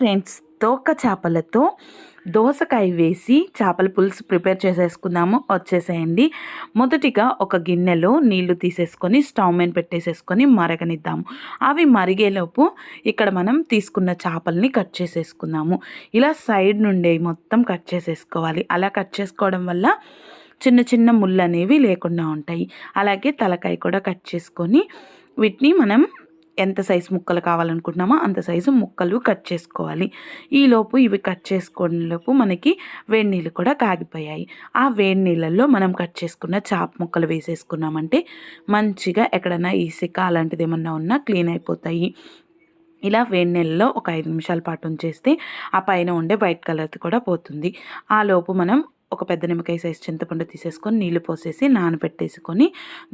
Friends తోక చేపలతో దోసకాయ వేసి చేపల పులుసు ప్రిపేర్ చేసేసుకుందాము. వచ్చేసేయండి. మొదటిగా ఒక గిన్నెలో నీళ్ళు తీసేసుకొని స్టవ్ మీద పెట్టేసేసుకొని మరగనిద్దాము. అవి మరిగేలోపు ఇక్కడ మనం తీసుకున్న చేపల్ని కట్ చేసేసుకుందాము. ఇలా సైడ్ నుండి మొత్తం కట్ చేసేసుకోవాలి. అలా కట్ చేసుకోవడం వల్ల చిన్న చిన్న ముళ్ళు అనేవి లేకుండా ఉంటాయి. అలాగే తలకాయ కూడా కట్ చేసుకొని వీటిని మనం ఎంత సైజు ముక్కలు కావాలనుకుంటున్నామో అంత సైజు ముక్కలు కట్ చేసుకోవాలి. ఈలోపు ఇవి కట్ చేసుకోవడంలోపు మనకి వేడి నీళ్ళు కూడా కాగిపోయాయి. ఆ వేడి నీళ్ళల్లో మనం కట్ చేసుకున్న చాప ముక్కలు వేసేసుకున్నామంటే మంచిగా ఎక్కడైనా ఈసిక అలాంటిది ఏమన్నా ఉన్నా క్లీన్ అయిపోతాయి. ఇలా వేడి నీళ్ళలో ఒక ఐదు నిమిషాల పాటు ఉంచేస్తే ఆ పైన ఉండే వైట్ కలర్ది కూడా పోతుంది. ఆ లోపు మనం ఒక పెద్ద నిమ్మకాయ సైజు చింతపండు తీసేసుకొని నీళ్ళు పోసేసి నానబెట్టేసుకొని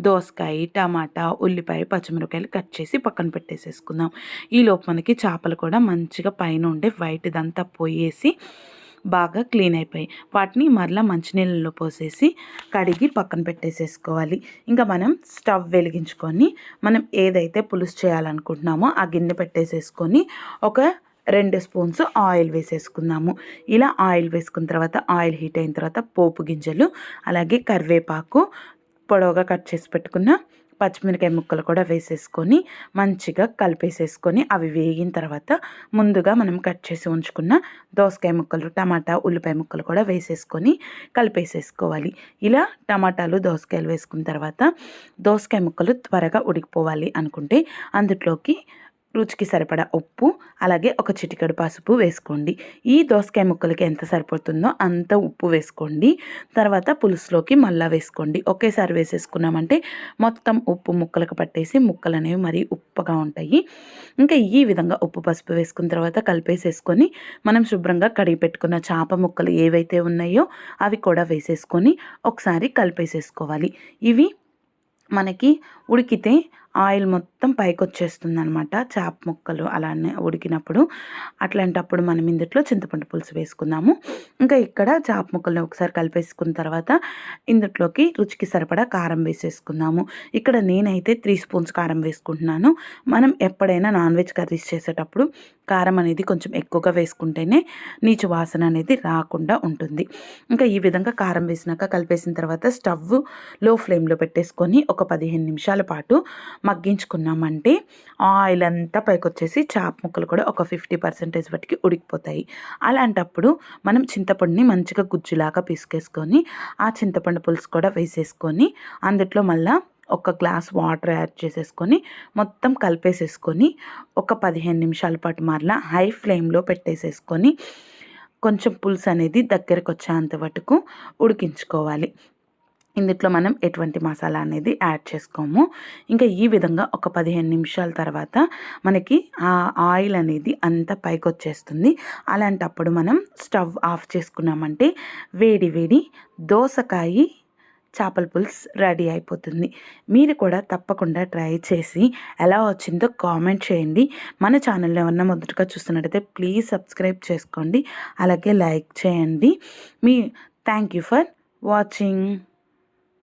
దోసకాయ టమాటా ఉల్లిపాయ పచ్చిమిరపకాయలు కట్ చేసి పక్కన పెట్టేసేసుకుందాం. ఈలోపు మనకి చేపలు కూడా మంచిగా పైన ఉండే వైట్ ఇదంతా పోయేసి బాగా క్లీన్ అయిపోయి వాటిని మరలా మంచినీళ్ళలో పోసేసి కడిగి పక్కన పెట్టేసేసుకోవాలి. ఇంకా మనం స్టవ్ వెలిగించుకొని మనం ఏదైతే పులుసు చేయాలనుకుంటున్నామో ఆ గిన్నె పెట్టేసేసుకొని ఒక రెండు స్పూన్స్ ఆయిల్ వేసేసుకుందాము. ఇలా ఆయిల్ వేసుకున్న తర్వాత ఆయిల్ హీట్ అయిన తర్వాత పోపు గింజలు అలాగే కరివేపాకు పొడవుగా కట్ చేసి పెట్టుకున్న పచ్చిమిరకాయ ముక్కలు కూడా వేసేసుకొని మంచిగా కలిపేసేసుకొని అవి వేగిన తర్వాత ముందుగా మనం కట్ చేసి ఉంచుకున్న దోసకాయ ముక్కలు టమాటా ఉల్లిపాయ ముక్కలు కూడా వేసేసుకొని కలిపేసేసుకోవాలి. ఇలా టమాటాలు దోసకాయలు వేసుకున్న తర్వాత దోసకాయ ముక్కలు త్వరగా ఉడికిపోవాలి అనుకుంటే అందులోకి రుచికి సరిపడా ఉప్పు అలాగే ఒక చిటికెడు పసుపు వేసుకోండి. ఈ దోసకాయ ముక్కలకి ఎంత సరిపోతుందో అంత ఉప్పు వేసుకోండి. తర్వాత పులుసులోకి మళ్ళా వేసుకోండి. ఒకేసారి వేసేసుకున్నామంటే మొత్తం ఉప్పు ముక్కలకు పట్టేసి ముక్కలు అనేవి మరీ ఉప్పుగా ఉంటాయి. ఇంకా ఈ విధంగా ఉప్పు పసుపు వేసుకున్న తర్వాత కలిపేసేసుకొని మనం శుభ్రంగా కడిగి పెట్టుకున్న చేప ముక్కలు ఏవైతే ఉన్నాయో అవి కూడా వేసేసుకొని ఒకసారి కలిపేసేసుకోవాలి. ఇవి మనకి ఉడికితే ఆయిల్ మొత్తం పైకి వచ్చేస్తుంది అనమాట చేప ముక్కలు అలానే ఉడికినప్పుడు. అట్లాంటప్పుడు మనం ఇందుట్లో చింతపండు పులుసు వేసుకుందాము. ఇంకా ఇక్కడ చేప ముక్కల్ని ఒకసారి కలిపేసుకున్న తర్వాత ఇందుట్లోకి రుచికి సరిపడా కారం వేసేసుకుందాము. ఇక్కడ నేనైతే త్రీ స్పూన్స్ కారం వేసుకుంటున్నాను. మనం ఎప్పుడైనా నాన్ వెజ్ కర్రీస్ చేసేటప్పుడు కారం అనేది కొంచెం ఎక్కువగా వేసుకుంటేనే నీచు వాసన అనేది రాకుండా ఉంటుంది. ఇంకా ఈ విధంగా కారం వేసినాక కలిపేసిన తర్వాత స్టవ్లో ఫ్లేమ్లో పెట్టేసుకొని ఒక పదిహేను నిమిషాల పాటు మగ్గించుకున్నామంటే ఆయిల్ అంతా పైకి వచ్చేసి చేప ముక్కలు కూడా ఒక ఫిఫ్టీ పర్సెంటేజ్ బట్టికి ఉడికిపోతాయి. అలాంటప్పుడు మనం చింతపండుని మంచిగా గుజ్జులాగా పిసికేసుకొని ఆ చింతపండు పులుసు కూడా వేసేసుకొని అందుట్లో మళ్ళీ ఒక గ్లాస్ వాటర్ యాడ్ చేసేసుకొని మొత్తం కలిపేసేసుకొని ఒక పదిహేను నిమిషాల పాటు మరలా హై ఫ్లేమ్లో పెట్టేసేసుకొని కొంచెం పులుసు అనేది దగ్గరకు వచ్చేంత వరకు ఉడికించుకోవాలి. ఇందులో మనం ఎటువంటి మసాలా అనేది యాడ్ చేసుకోము. ఇంకా ఈ విధంగా ఒక పదిహేను నిమిషాల తర్వాత మనకి ఆ ఆయిల్ అనేది అంతా పైకి వచ్చేస్తుంది అలాంటప్పుడు మనం స్టవ్ ఆఫ్ చేసుకున్నామంటే వేడి వేడి దోసకాయ చేపల పులుసు రెడీ అయిపోతుంది. మీరు కూడా తప్పకుండా ట్రై చేసి ఎలా వచ్చిందో కామెంట్ చేయండి. మన ఛానల్లో ఏమన్నా మొదటగా చూస్తున్నట్టయితే ప్లీజ్ సబ్స్క్రైబ్ చేసుకోండి. అలాగే లైక్ చేయండి. మీ థ్యాంక్ యూ ఫర్ వాచింగ్.